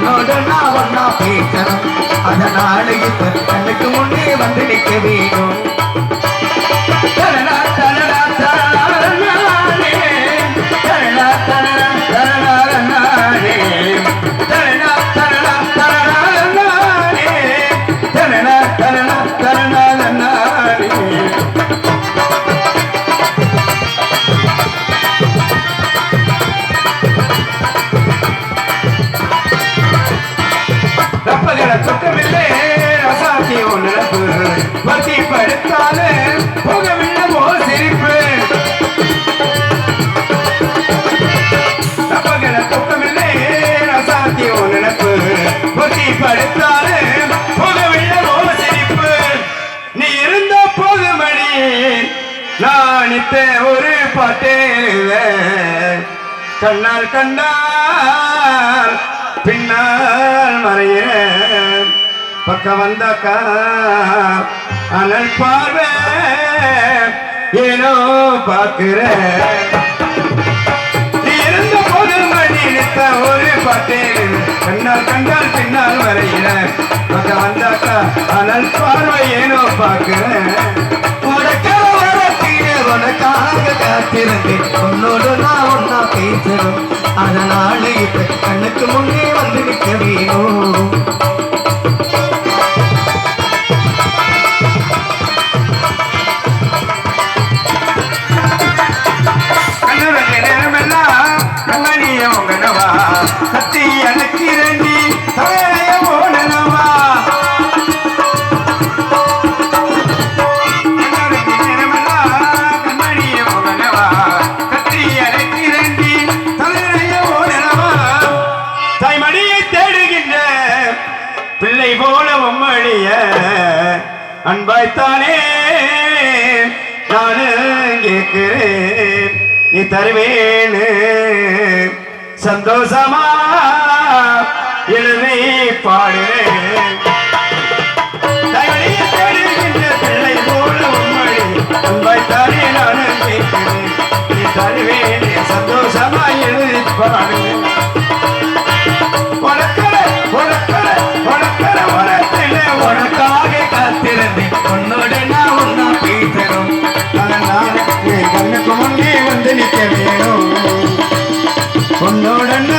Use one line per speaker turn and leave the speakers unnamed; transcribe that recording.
உன்னோட நான் ஒன்னா பேசணும். அதனால இப்ப கண்ணுக்கு முன்னே வந்து நிற்க ஒன்று பத்தி படுத்தாலே போகவில்லை போ சிரிப்பு. ரப்பகளை தொட்டவில்லை ரசாத்தி ஒன்று பத்தி படுத்தாலே போகவில்லை போ சிரிப்பு. நீ இருந்த போது மணி நான் இத்த ஒரு பாட்டே கண்ணால் கண்டால் பின்னால் மறைய பக்கம் வந்தாக்கா அனல் பார்வை ஏனோ பார்க்கிற இருந்த போது மணி நித்த ஒரு பாட்டேன் கண்ணால் கண்டால் பின்னால் வரையில பக்கம் வந்தாக்கா அனல் பார்வை ஏனோ பார்க்கிறேன்.
உனக்காக காத்திருந்தேன். உன்னோடு நான் ஒன்னா பேசணும் அதனால இப்ப கண்ணுக்கு முன்னே வந்து நிற்க வேணும்.
தலைய போனவா தாய்மடியை தேடுகின்ற பிள்ளை போல உம்மடிய அன்பாய்த்தானே நானு கேட்கிறேன் நீ தருவேன்னு சந்தோஷமா எழுதி பாடுறேன் பிள்ளை போல உண்மை உம்மடி அன்பாய்த்தானே நானு கேட்கிறேன் தருவேன் சந்தோஷமா எழுதி பாடு. ನೋಡಣ್ಣ